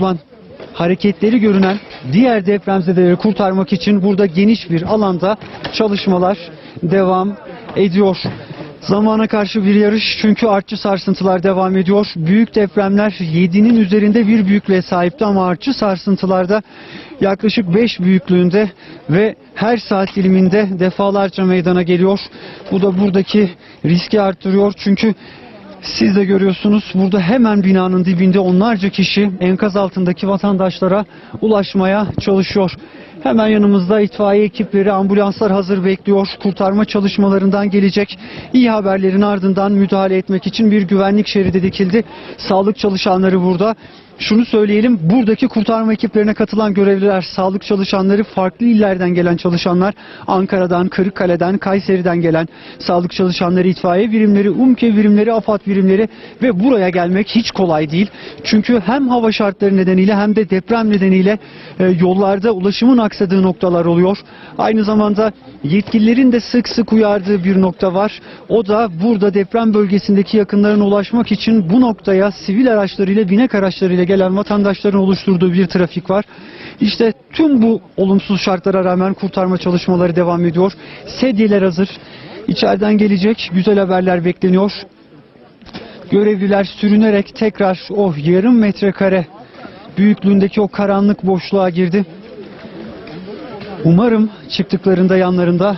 yapılan hareketleri görünen diğer depremzedeleri kurtarmak için burada geniş bir alanda çalışmalar devam ediyor. Zamana karşı bir yarış çünkü artçı sarsıntılar devam ediyor. Büyük depremler 7'nin üzerinde bir büyüklüğe sahipti ama artçı sarsıntılarda yaklaşık 5 büyüklüğünde ve her saat diliminde defalarca meydana geliyor. Bu da buradaki riski arttırıyor çünkü siz de görüyorsunuz burada hemen binanın dibinde onlarca kişi enkaz altındaki vatandaşlara ulaşmaya çalışıyor. Hemen yanımızda itfaiye ekipleri, ambulanslar hazır bekliyor. Kurtarma çalışmalarından gelecek iyi haberlerin ardından müdahale etmek için bir güvenlik şeridi dikildi. Sağlık çalışanları burada. Şunu söyleyelim, buradaki kurtarma ekiplerine katılan görevliler, sağlık çalışanları, farklı illerden gelen çalışanlar, Ankara'dan, Kırıkkale'den, Kayseri'den gelen sağlık çalışanları, itfaiye birimleri, UMKE birimleri, AFAD birimleri ve buraya gelmek hiç kolay değil. Çünkü hem hava şartları nedeniyle hem de deprem nedeniyle e, yollarda ulaşımın aksadığı noktalar oluyor. Aynı zamanda yetkililerin de sık sık uyardığı bir nokta var. O da burada deprem bölgesindeki yakınlarına ulaşmak için bu noktaya sivil araçlarıyla, binek araçlarıyla gelen vatandaşların oluşturduğu bir trafik var. İşte tüm bu olumsuz şartlara rağmen kurtarma çalışmaları devam ediyor. Sedyeler hazır. İçeriden gelecek güzel haberler bekleniyor. Görevliler sürünerek tekrar o yarım metrekare büyüklüğündeki o karanlık boşluğa girdi. Umarım çıktıklarında yanlarında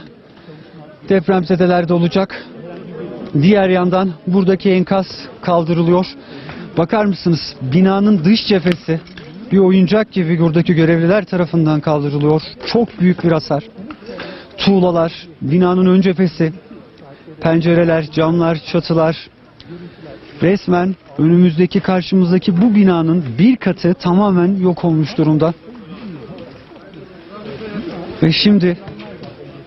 depremzedeler de olacak. Diğer yandan buradaki enkaz kaldırılıyor. Bakar mısınız binanın dış cephesi bir oyuncak gibi buradaki görevliler tarafından kaldırılıyor. Çok büyük bir hasar. Tuğlalar, binanın ön cephesi, pencereler, camlar, çatılar resmen önümüzdeki karşımızdaki bu binanın bir katı tamamen yok olmuş durumda. Ve şimdi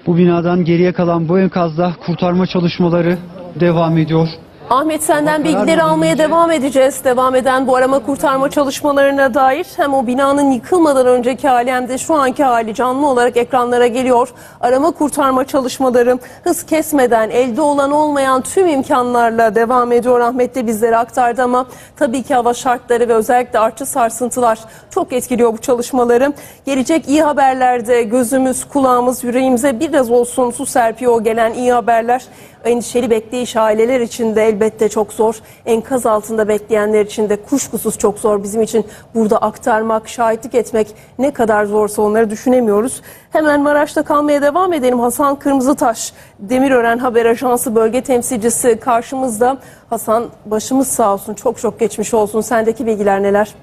bu binadan geriye kalan bu enkazda kurtarma çalışmaları devam ediyor. Ahmet senden bilgileri almaya verilince- devam edeceğiz. Devam eden bu arama kurtarma çalışmalarına dair hem o binanın yıkılmadan önceki hali hem de şu anki hali canlı olarak ekranlara geliyor. Arama kurtarma çalışmaları hız kesmeden elde olan olmayan tüm imkanlarla devam ediyor. Ahmet de bizlere aktardı ama tabii ki hava şartları ve özellikle artçı sarsıntılar çok etkiliyor bu çalışmaları. Gelecek iyi haberlerde gözümüz, kulağımız, yüreğimize biraz olsun su serpiyor gelen iyi haberler. Endişeli bekleyiş aileler için de elbette çok zor. Enkaz altında bekleyenler için de kuşkusuz çok zor. Bizim için burada aktarmak, şahitlik etmek ne kadar zorsa onları düşünemiyoruz. Hemen Maraş'ta kalmaya devam edelim. Hasan Kırmızıtaş, Demirören Haber Ajansı bölge temsilcisi karşımızda. Hasan başımız sağ olsun, çok çok geçmiş olsun. Sendeki bilgiler neler?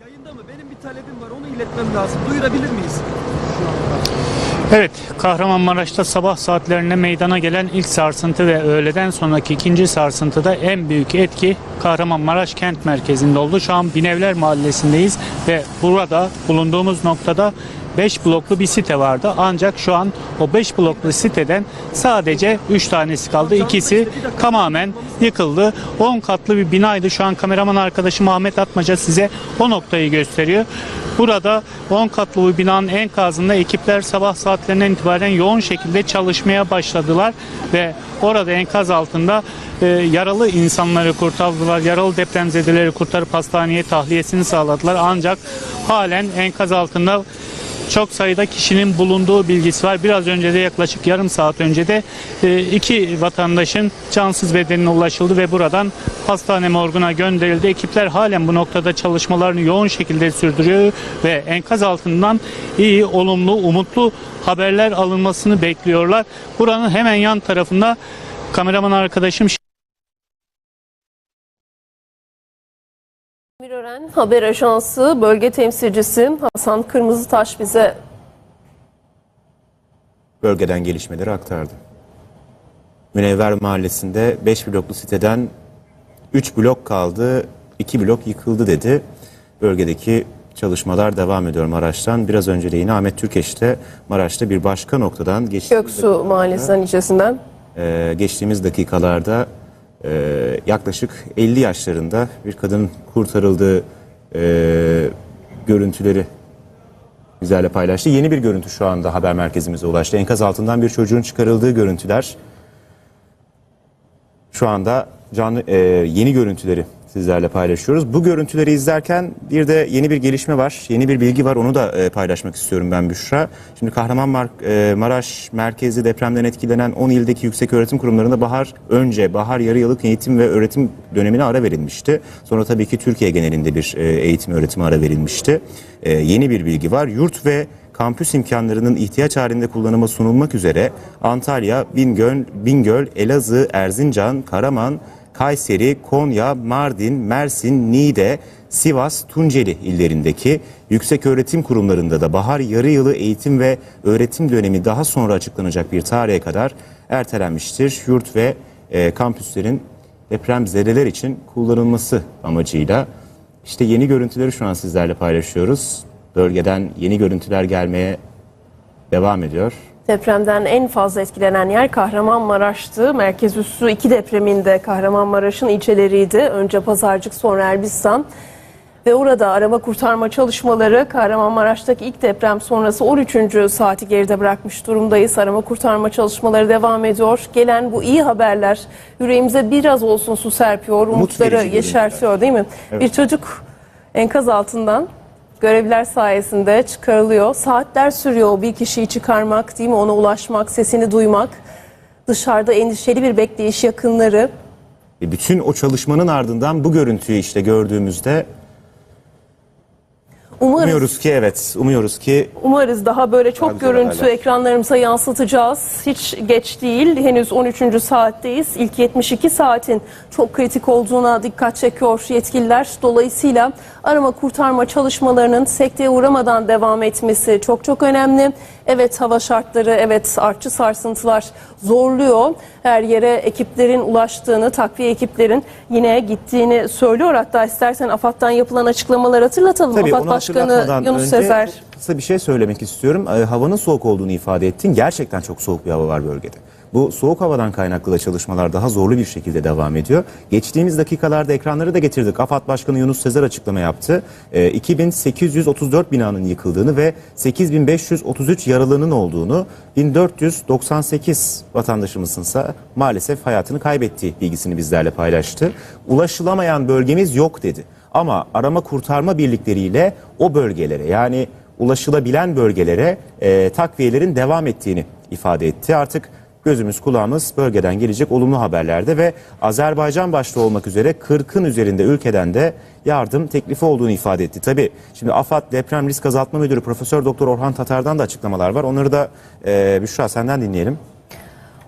Yayında mı? Benim bir talebim var. Onu iletmem lazım. Duyurabilir miyiz? Evet, Kahramanmaraş'ta sabah saatlerinde meydana gelen ilk sarsıntı ve öğleden sonraki ikinci sarsıntıda en büyük etki Kahramanmaraş kent merkezinde oldu. Şu an Binevler Mahallesi'ndeyiz ve burada bulunduğumuz noktada 5 bloklu bir site vardı. Ancak şu an o 5 bloklu siteden sadece 3 tanesi kaldı. İkisi tamamen yıkıldı. 10 katlı bir binaydı. Şu an kameraman arkadaşım Ahmet Atmaca size o noktayı gösteriyor. Burada 10 katlı bir binanın enkazında ekipler sabah saatlerinden itibaren yoğun şekilde çalışmaya başladılar ve orada enkaz altında e, yaralı insanları kurtardılar. Yaralı depremzedeleri kurtarıp hastaneye tahliyesini sağladılar. Ancak halen enkaz altında çok sayıda kişinin bulunduğu bilgisi var. Biraz önce de yaklaşık yarım saat önce de e, iki vatandaşın cansız bedenine ulaşıldı ve buradan hastane morguna gönderildi. Ekipler halen bu noktada çalışmalarını yoğun şekilde sürdürüyor ve enkaz altından iyi, olumlu, umutlu haberler alınmasını bekliyorlar. Buranın hemen yan tarafında kameraman arkadaşım Demirören Haber Ajansı bölge temsilcisi Hasan Kırmızıtaş bize bölgeden gelişmeleri aktardı. Münevver Mahallesi'nde 5 bloklu siteden 3 blok kaldı, 2 blok yıkıldı dedi. Bölgedeki çalışmalar devam ediyor Maraş'tan. Biraz önce de yine Ahmet Türkeş de Maraş'ta bir başka noktadan geçtiğimiz, Göksu Mahallesi'nden ilçesinden. e, geçtiğimiz dakikalarda e, yaklaşık 50 yaşlarında bir kadın kurtarıldığı e, görüntüleri bizlerle paylaştı. Yeni bir görüntü şu anda haber merkezimize ulaştı. Enkaz altından bir çocuğun çıkarıldığı görüntüler şu anda canlı e, yeni görüntüleri sizlerle paylaşıyoruz. Bu görüntüleri izlerken bir de yeni bir gelişme var, yeni bir bilgi var. Onu da e, paylaşmak istiyorum ben Büşra. Şimdi Kahramanmaraş merkezli depremden etkilenen 10 ildeki yüksek öğretim kurumlarında bahar önce bahar yarı yıllık eğitim ve öğretim dönemine ara verilmişti. Sonra tabii ki Türkiye genelinde bir e, eğitim öğretime ara verilmişti. E, yeni bir bilgi var. Yurt ve kampüs imkanlarının ihtiyaç halinde kullanıma sunulmak üzere Antalya, Bingöl, Bingöl, Elazığ, Erzincan, Karaman, Kayseri, Konya, Mardin, Mersin, Niğde, Sivas, Tunceli illerindeki yüksek öğretim kurumlarında da bahar yarı yılı eğitim ve öğretim dönemi daha sonra açıklanacak bir tarihe kadar ertelenmiştir. Yurt ve e, kampüslerin depremzedeler için kullanılması amacıyla işte yeni görüntüleri şu an sizlerle paylaşıyoruz. Bölgeden yeni görüntüler gelmeye devam ediyor. Depremden en fazla etkilenen yer Kahramanmaraş'tı. Merkez üssü iki depreminde Kahramanmaraş'ın ilçeleriydi. Önce Pazarcık sonra Elbistan. Ve orada arama kurtarma çalışmaları Kahramanmaraş'taki ilk deprem sonrası 13. saati geride bırakmış durumdayız. Arama kurtarma çalışmaları devam ediyor. Gelen bu iyi haberler yüreğimize biraz olsun su serpiyor, umutları verici yeşertiyor değil mi? Bir çocuk enkaz altından görevliler sayesinde çıkarılıyor. Saatler sürüyor bir kişiyi çıkarmak değil mi? Ona ulaşmak, sesini duymak. Dışarıda endişeli bir bekleyiş yakınları. E, Bütün o çalışmanın ardından bu görüntüyü işte gördüğümüzde Umarız umuyoruz ki evet umuyoruz ki Umarız daha böyle çok güzel görüntü haberler. ekranlarımıza yansıtacağız. Hiç geç değil. Henüz 13. saatteyiz. İlk 72 saatin çok kritik olduğuna dikkat çekiyor yetkililer. Dolayısıyla arama kurtarma çalışmalarının sekteye uğramadan devam etmesi çok çok önemli. Evet hava şartları, evet artçı sarsıntılar zorluyor. Her yere ekiplerin ulaştığını, takviye ekiplerin yine gittiğini söylüyor. Hatta istersen AFAD'dan yapılan açıklamaları hatırlatalım. tabii AFAD Başkanı Yunus önce Sezer. kısa bir şey söylemek istiyorum. E, havanın soğuk olduğunu ifade ettin. Gerçekten çok soğuk bir hava var bölgede. Bu soğuk havadan kaynaklı da çalışmalar daha zorlu bir şekilde devam ediyor. Geçtiğimiz dakikalarda ekranları da getirdik. AFAD Başkanı Yunus Sezer açıklama yaptı. E, 2834 binanın yıkıldığını ve 8533 yaralının olduğunu, 1498 vatandaşımızınsa maalesef hayatını kaybettiği bilgisini bizlerle paylaştı. Ulaşılamayan bölgemiz yok dedi. Ama arama kurtarma birlikleriyle o bölgelere yani ulaşılabilen bölgelere e, takviyelerin devam ettiğini ifade etti. Artık gözümüz kulağımız bölgeden gelecek olumlu haberlerde ve Azerbaycan başta olmak üzere 40'ın üzerinde ülkeden de yardım teklifi olduğunu ifade etti. Tabii şimdi AFAD Deprem Risk Azaltma Müdürü Profesör Doktor Orhan Tatar'dan da açıklamalar var. Onları da e, Büşra senden dinleyelim.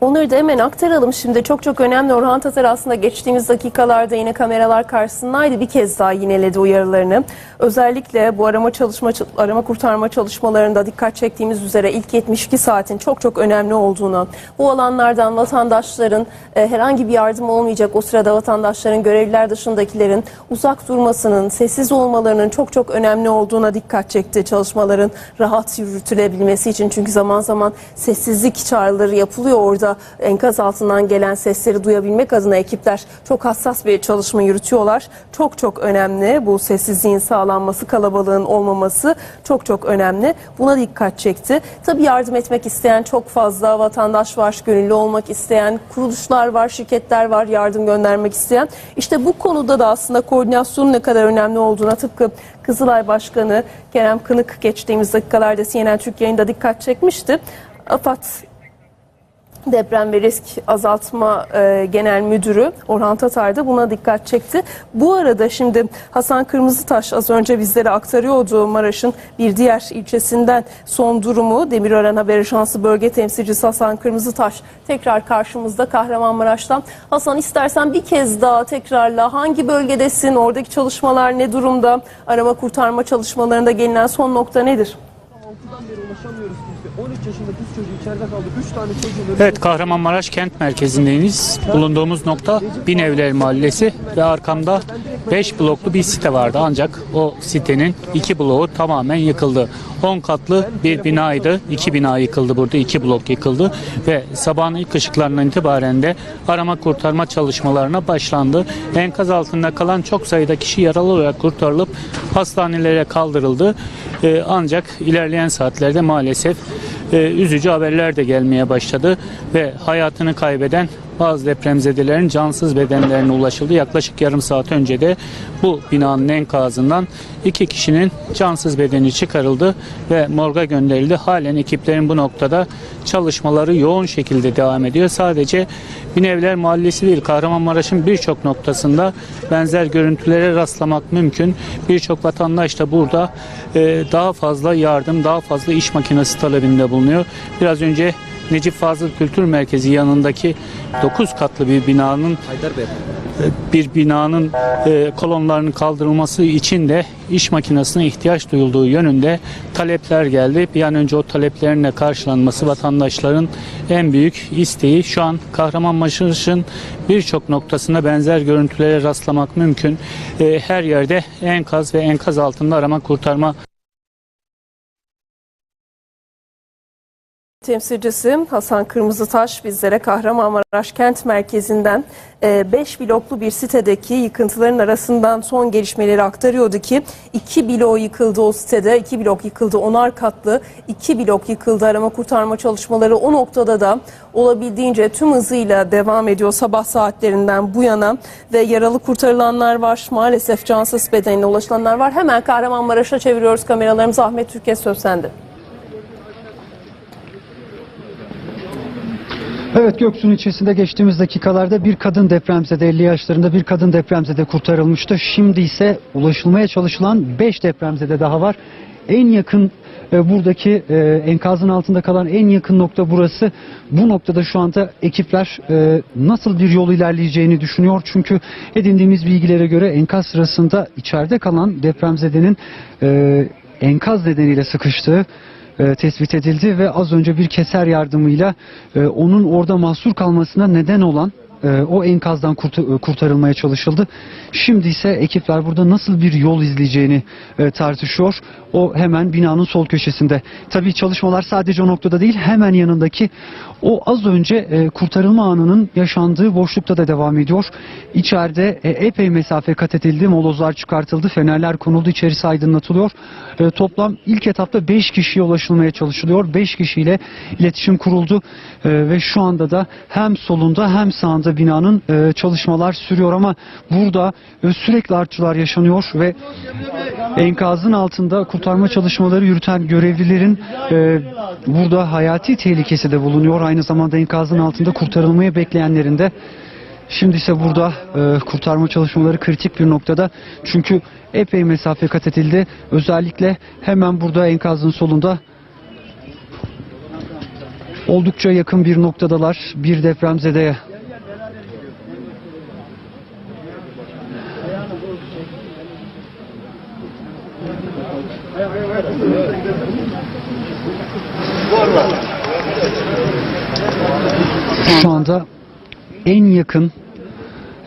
Onları da hemen aktaralım. Şimdi çok çok önemli. Orhan Tatar aslında geçtiğimiz dakikalarda yine kameralar karşısındaydı. Bir kez daha yineledi uyarılarını. Özellikle bu arama çalışma arama kurtarma çalışmalarında dikkat çektiğimiz üzere ilk 72 saatin çok çok önemli olduğunu, bu alanlardan vatandaşların e, herhangi bir yardım olmayacak o sırada vatandaşların görevliler dışındakilerin uzak durmasının, sessiz olmalarının çok çok önemli olduğuna dikkat çekti çalışmaların rahat yürütülebilmesi için. Çünkü zaman zaman sessizlik çağrıları yapılıyor orada enkaz altından gelen sesleri duyabilmek adına ekipler çok hassas bir çalışma yürütüyorlar. Çok çok önemli bu sessizliğin sağlanması, kalabalığın olmaması çok çok önemli. Buna dikkat çekti. Tabii yardım etmek isteyen çok fazla vatandaş var, gönüllü olmak isteyen kuruluşlar var, şirketler var, yardım göndermek isteyen. İşte bu konuda da aslında koordinasyonun ne kadar önemli olduğuna tıpkı Kızılay Başkanı Kerem Kınık geçtiğimiz dakikalarda CNN Türk yayında dikkat çekmişti. AFAD Deprem ve Risk Azaltma e, Genel Müdürü Orhan Tatar da buna dikkat çekti. Bu arada şimdi Hasan Kırmızıtaş az önce bizlere aktarıyordu Maraş'ın bir diğer ilçesinden son durumu. Demirören Haber Ajansı Bölge Temsilcisi Hasan Kırmızıtaş tekrar karşımızda Kahramanmaraş'tan. Hasan istersen bir kez daha tekrarla hangi bölgedesin, oradaki çalışmalar ne durumda, arama kurtarma çalışmalarında gelinen son nokta nedir? 6'dan beri ulaşamıyoruz. 13 yaşında kız çocuğu içeride kaldı. 3 tane çocuğun Evet Kahramanmaraş kent merkezindeyiz. Bulunduğumuz nokta Binevler Mahallesi ve arkamda 5 bloklu bir site vardı ancak o sitenin 2 bloğu tamamen yıkıldı. 10 katlı bir binaydı. 2 bina yıkıldı burada. 2 blok yıkıldı ve sabahın ilk ışıklarından itibaren de arama kurtarma çalışmalarına başlandı. Enkaz altında kalan çok sayıda kişi yaralı olarak kurtarılıp hastanelere kaldırıldı. Ee, ancak ilerleyen saatlerde maalesef üzücü haberler de gelmeye başladı ve hayatını kaybeden bazı depremzedelerin cansız bedenlerine ulaşıldı. Yaklaşık yarım saat önce de bu binanın enkazından iki kişinin cansız bedeni çıkarıldı ve morga gönderildi. Halen ekiplerin bu noktada çalışmaları yoğun şekilde devam ediyor. Sadece Binevler Mahallesi değil Kahramanmaraş'ın birçok noktasında benzer görüntülere rastlamak mümkün. Birçok vatandaş da burada e, daha fazla yardım, daha fazla iş makinesi talebinde bulunuyor. Biraz önce Necip Fazıl Kültür Merkezi yanındaki 9 katlı bir binanın bir binanın e, kolonlarının kaldırılması için de iş makinesine ihtiyaç duyulduğu yönünde talepler geldi. Bir an önce o taleplerin de karşılanması vatandaşların en büyük isteği. Şu an Kahramanmaraş'ın birçok noktasında benzer görüntülere rastlamak mümkün. E, her yerde enkaz ve enkaz altında arama kurtarma Temsilcisi Hasan Kırmızıtaş bizlere Kahramanmaraş kent merkezinden 5 bloklu bir sitedeki yıkıntıların arasından son gelişmeleri aktarıyordu ki 2 blok yıkıldı o sitede, 2 blok yıkıldı, onar katlı 2 blok yıkıldı. Arama kurtarma çalışmaları o noktada da olabildiğince tüm hızıyla devam ediyor sabah saatlerinden bu yana ve yaralı kurtarılanlar var. Maalesef cansız bedenine ulaşılanlar var. Hemen Kahramanmaraş'a çeviriyoruz kameralarımızı. Ahmet Türkiye söz sende. Evet Göksu'nun ilçesinde geçtiğimiz dakikalarda bir kadın depremzede 50 yaşlarında bir kadın depremzede kurtarılmıştı. Şimdi ise ulaşılmaya çalışılan 5 depremzede daha var. En yakın e, buradaki e, enkazın altında kalan en yakın nokta burası. Bu noktada şu anda ekipler e, nasıl bir yol ilerleyeceğini düşünüyor. Çünkü edindiğimiz bilgilere göre enkaz sırasında içeride kalan depremzedenin e, enkaz nedeniyle sıkıştığı e, tespit edildi ve az önce bir keser yardımıyla e, onun orada mahsur kalmasına neden olan e, o enkazdan kurtu- e, kurtarılmaya çalışıldı. Şimdi ise ekipler burada nasıl bir yol izleyeceğini e, tartışıyor. O hemen binanın sol köşesinde. Tabii çalışmalar sadece o noktada değil hemen yanındaki o az önce e, kurtarılma anının yaşandığı boşlukta da devam ediyor. İçeride e, epey mesafe kat edildi, molozlar çıkartıldı, fenerler konuldu, içerisi aydınlatılıyor. E, toplam ilk etapta 5 kişiye ulaşılmaya çalışılıyor. 5 kişiyle iletişim kuruldu E, ve şu anda da hem solunda hem sağında binanın e, çalışmalar sürüyor ama burada e, sürekli artçılar yaşanıyor ve enkazın altında kurtarma çalışmaları yürüten görevlilerin e, burada hayati tehlikesi de bulunuyor. Aynı zamanda enkazın altında kurtarılmayı bekleyenlerin de Şimdi ise burada e, kurtarma çalışmaları kritik bir noktada. Çünkü epey mesafe kat edildi. Özellikle hemen burada enkazın solunda oldukça yakın bir noktadalar. Bir depremzedeye. Şu anda en yakın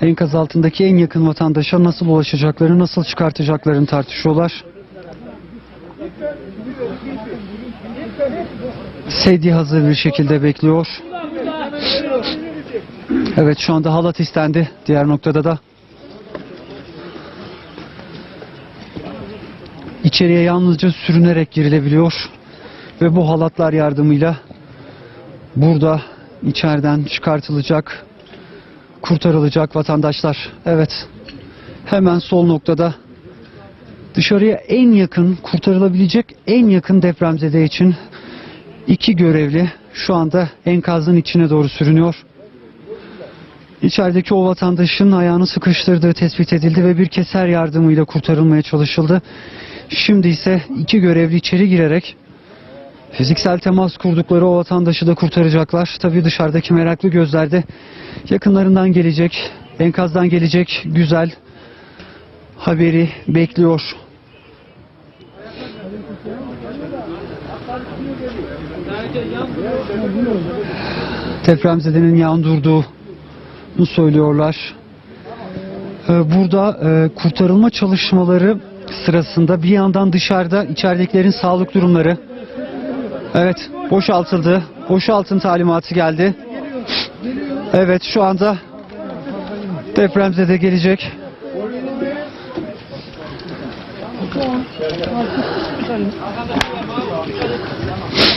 enkaz altındaki en yakın vatandaşa nasıl ulaşacaklarını, nasıl çıkartacaklarını tartışıyorlar. Sedye hazır bir şekilde bekliyor. Evet şu anda halat istendi. Diğer noktada da. İçeriye yalnızca sürünerek girilebiliyor. Ve bu halatlar yardımıyla burada içeriden çıkartılacak, kurtarılacak vatandaşlar. Evet. Hemen sol noktada dışarıya en yakın kurtarılabilecek en yakın depremzede için iki görevli şu anda enkazın içine doğru sürünüyor. İçerideki o vatandaşın ayağını sıkıştırdığı tespit edildi ve bir keser yardımıyla kurtarılmaya çalışıldı. Şimdi ise iki görevli içeri girerek Fiziksel temas kurdukları o vatandaşı da kurtaracaklar. Tabii dışarıdaki meraklı gözlerde yakınlarından gelecek, enkazdan gelecek güzel haberi bekliyor. Depremzedenin yan durduğunu söylüyorlar. Ee, Burada e, kurtarılma çalışmaları sırasında bir yandan dışarıda içeridekilerin sağlık durumları Evet, boşaltıldı. Boşaltın talimatı geldi. Evet, şu anda depremzede gelecek.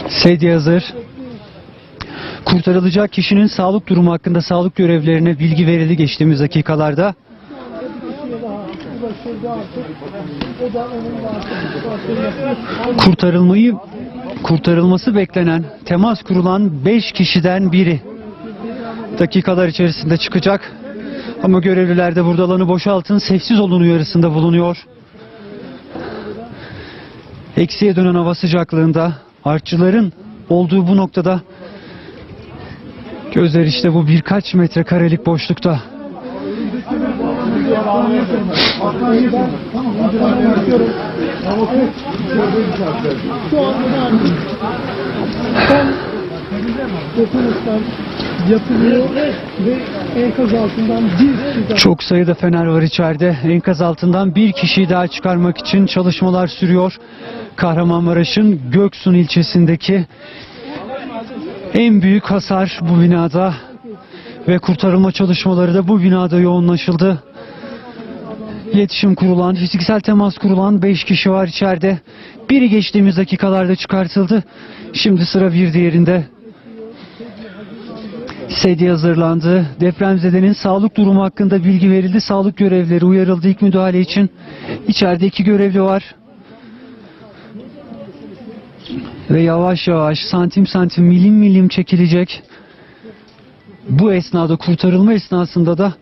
Sedye hazır. Kurtarılacak kişinin sağlık durumu hakkında sağlık görevlerine bilgi verildi geçtiğimiz dakikalarda. Kurtarılmayı kurtarılması beklenen, temas kurulan 5 kişiden biri dakikalar içerisinde çıkacak. Ama görevliler de burada alanı boşaltın, sessiz olun uyarısında bulunuyor. Eksiye dönen hava sıcaklığında artçıların olduğu bu noktada gözler işte bu birkaç metrekarelik boşlukta. Çok sayıda fener var içeride. Enkaz altından bir kişiyi daha çıkarmak için çalışmalar sürüyor. Kahramanmaraş'ın Göksun ilçesindeki en büyük hasar bu binada ve kurtarılma çalışmaları da bu binada yoğunlaşıldı. İletişim kurulan, fiziksel temas kurulan 5 kişi var içeride. Biri geçtiğimiz dakikalarda çıkartıldı. Şimdi sıra bir diğerinde. Sedye hazırlandı. Depremzedenin sağlık durumu hakkında bilgi verildi. Sağlık görevlileri uyarıldı ilk müdahale için. İçeride iki görevli var. Ve yavaş yavaş santim santim milim milim çekilecek. Bu esnada kurtarılma esnasında da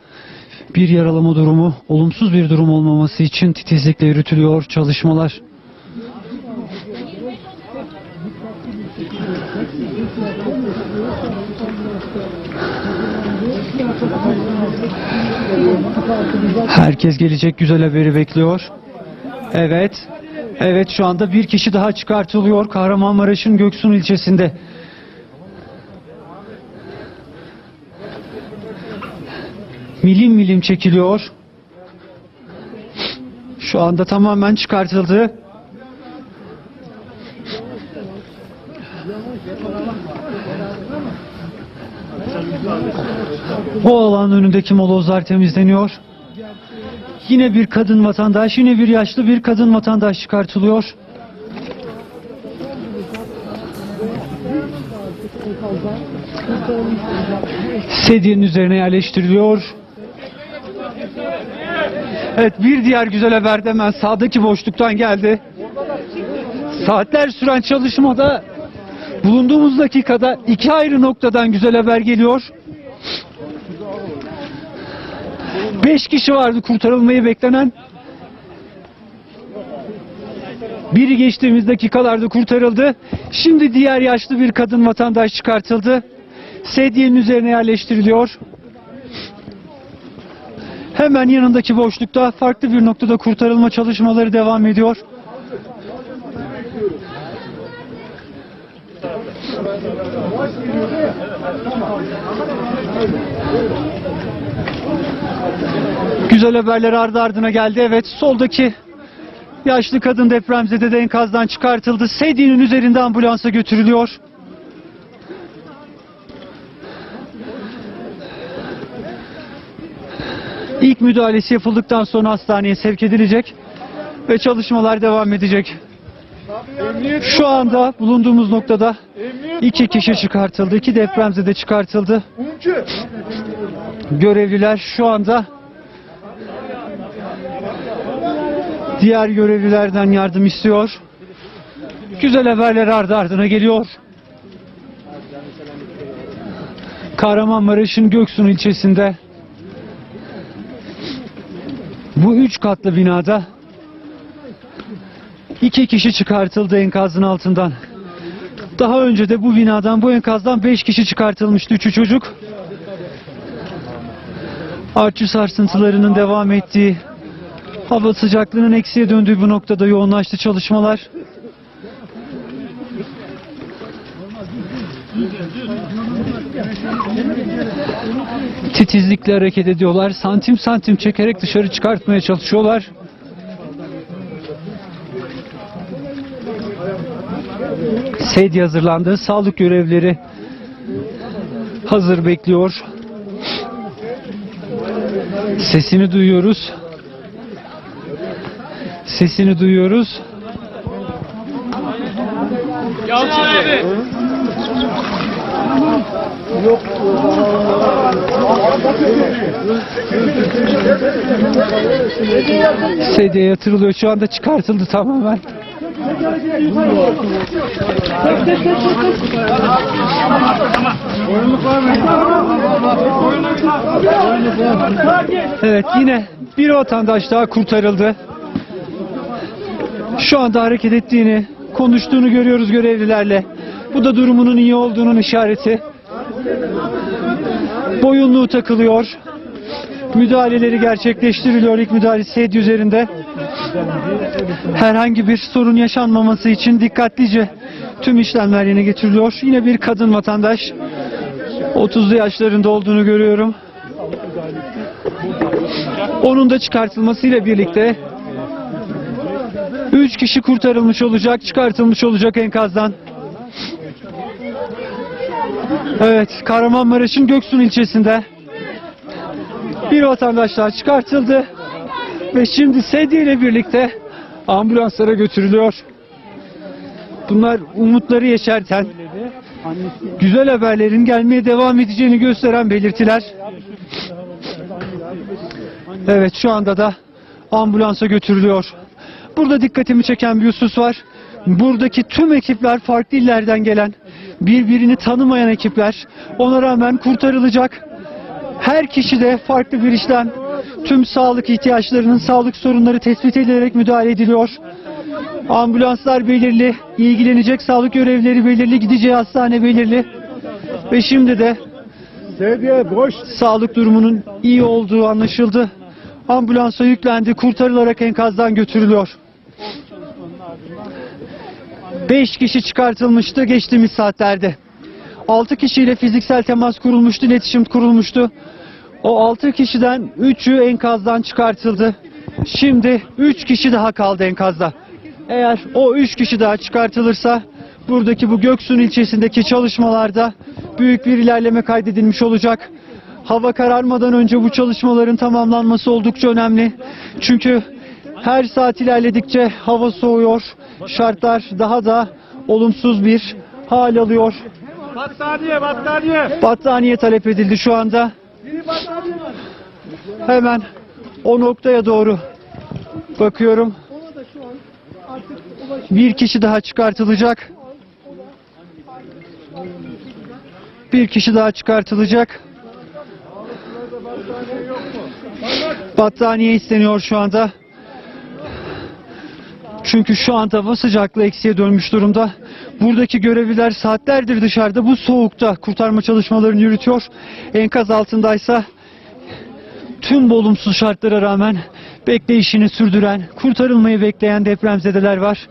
bir yaralama durumu, olumsuz bir durum olmaması için titizlikle yürütülüyor çalışmalar. Herkes gelecek güzel haberi bekliyor. Evet. Evet şu anda bir kişi daha çıkartılıyor Kahramanmaraş'ın Göksun ilçesinde. Milim milim çekiliyor. Şu anda tamamen çıkartıldı. O alan önündeki molozlar temizleniyor. Yine bir kadın vatandaş, yine bir yaşlı bir kadın vatandaş çıkartılıyor. Sedyenin üzerine yerleştiriliyor. Evet bir diğer güzel haber de hemen sağdaki boşluktan geldi. Saatler süren çalışmada bulunduğumuz dakikada iki ayrı noktadan güzel haber geliyor. Beş kişi vardı kurtarılmayı beklenen. Biri geçtiğimiz dakikalarda kurtarıldı. Şimdi diğer yaşlı bir kadın vatandaş çıkartıldı. Sedyenin üzerine yerleştiriliyor. Hemen yanındaki boşlukta farklı bir noktada kurtarılma çalışmaları devam ediyor. Güzel haberler ardı ardına geldi. Evet soldaki yaşlı kadın depremzede de enkazdan çıkartıldı. Sedyenin üzerinde ambulansa götürülüyor. İlk müdahalesi yapıldıktan sonra hastaneye sevk edilecek ve çalışmalar devam edecek. Şu anda bulunduğumuz noktada iki kişi çıkartıldı, iki depremzede çıkartıldı. Görevliler şu anda diğer görevlilerden yardım istiyor. Güzel haberler ardı ardına geliyor. Kahramanmaraş'ın Göksun ilçesinde bu üç katlı binada iki kişi çıkartıldı enkazın altından. Daha önce de bu binadan, bu enkazdan beş kişi çıkartılmıştı. Üçü çocuk. Artçı sarsıntılarının devam ettiği, hava sıcaklığının eksiye döndüğü bu noktada yoğunlaştı çalışmalar. Titizlikle hareket ediyorlar. Santim santim çekerek dışarı çıkartmaya çalışıyorlar. Sedye hazırlandı. Sağlık görevlileri hazır bekliyor. Sesini duyuyoruz. Sesini duyuyoruz. Sedyeye yatırılıyor. Şu anda çıkartıldı tamamen. Evet yine bir vatandaş daha kurtarıldı. Şu anda hareket ettiğini, konuştuğunu görüyoruz görevlilerle. Bu da durumunun iyi olduğunun işareti. Boyunluğu takılıyor. Müdahaleleri gerçekleştiriliyor ilk müdahale sedye üzerinde. Herhangi bir sorun yaşanmaması için dikkatlice tüm işlemler yerine getiriliyor. Yine bir kadın vatandaş 30'lu yaşlarında olduğunu görüyorum. Onun da çıkartılmasıyla birlikte 3 kişi kurtarılmış olacak, çıkartılmış olacak enkazdan. Evet, Kahramanmaraş'ın Göksun ilçesinde bir vatandaş daha çıkartıldı ve şimdi sedye ile birlikte ambulanslara götürülüyor. Bunlar umutları yeşerten, güzel haberlerin gelmeye devam edeceğini gösteren belirtiler. Evet şu anda da ambulansa götürülüyor. Burada dikkatimi çeken bir husus var. Buradaki tüm ekipler farklı illerden gelen, birbirini tanımayan ekipler. Ona rağmen kurtarılacak. Her kişi de farklı bir işlem. Tüm sağlık ihtiyaçlarının sağlık sorunları tespit edilerek müdahale ediliyor. Ambulanslar belirli, ilgilenecek sağlık görevlileri belirli, gideceği hastane belirli. Ve şimdi de sağlık durumunun iyi olduğu anlaşıldı. Ambulansa yüklendi, kurtarılarak enkazdan götürülüyor. 5 kişi çıkartılmıştı geçtiğimiz saatlerde. 6 kişiyle fiziksel temas kurulmuştu, iletişim kurulmuştu. O 6 kişiden 3'ü enkazdan çıkartıldı. Şimdi 3 kişi daha kaldı enkazda. Eğer o 3 kişi daha çıkartılırsa buradaki bu Göksun ilçesindeki çalışmalarda büyük bir ilerleme kaydedilmiş olacak. Hava kararmadan önce bu çalışmaların tamamlanması oldukça önemli. Çünkü her saat ilerledikçe hava soğuyor. Şartlar daha da olumsuz bir hal alıyor. Battaniye, battaniye. Battaniye talep edildi şu anda. Hemen o noktaya doğru bakıyorum. Bir kişi daha çıkartılacak. Bir kişi daha çıkartılacak. Battaniye isteniyor şu anda. Çünkü şu anda hava sıcaklığı eksiye dönmüş durumda. Buradaki görevliler saatlerdir dışarıda bu soğukta kurtarma çalışmalarını yürütüyor. Enkaz altındaysa tüm bu olumsuz şartlara rağmen bekleyişini sürdüren, kurtarılmayı bekleyen depremzedeler var.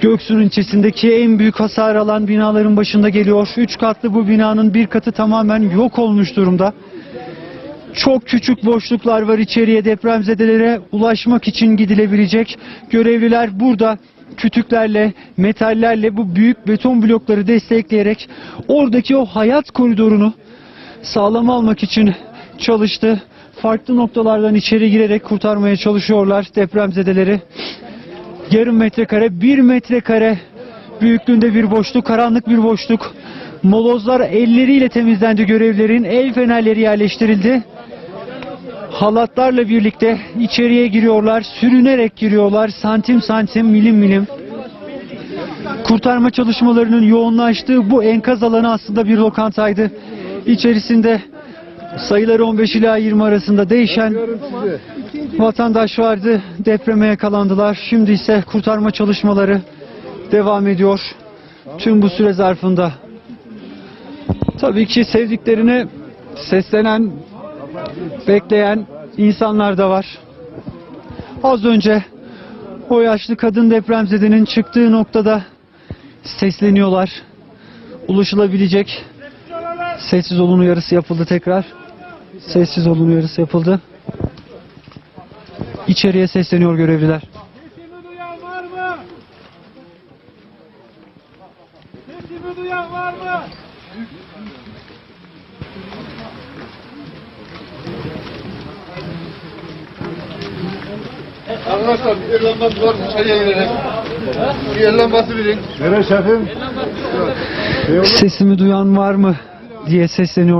Göksu'nun ilçesindeki en büyük hasar alan binaların başında geliyor. Üç katlı bu binanın bir katı tamamen yok olmuş durumda. Çok küçük boşluklar var içeriye depremzedelere ulaşmak için gidilebilecek. Görevliler burada kütüklerle, metallerle bu büyük beton blokları destekleyerek oradaki o hayat koridorunu sağlam almak için çalıştı. Farklı noktalardan içeri girerek kurtarmaya çalışıyorlar depremzedeleri. Yarım metrekare, bir metrekare büyüklüğünde bir boşluk, karanlık bir boşluk. Molozlar elleriyle temizlendi görevlerin, el fenerleri yerleştirildi. Halatlarla birlikte içeriye giriyorlar, sürünerek giriyorlar, santim santim, milim milim. Kurtarma çalışmalarının yoğunlaştığı bu enkaz alanı aslında bir lokantaydı. İçerisinde sayıları 15 ila 20 arasında değişen vatandaş vardı. Depreme yakalandılar. Şimdi ise kurtarma çalışmaları devam ediyor. Tüm bu süre zarfında. Tabii ki sevdiklerine seslenen, bekleyen insanlar da var. Az önce o yaşlı kadın depremzedenin çıktığı noktada sesleniyorlar. Ulaşılabilecek sessiz olun uyarısı yapıldı tekrar. Sessiz olun uyarısı yapıldı. İçeriye sesleniyor görevliler. el lambası var dışarıya girerek. Bir el lambası verin. Nere şefim? Sesimi duyan var mı diye sesleniyor.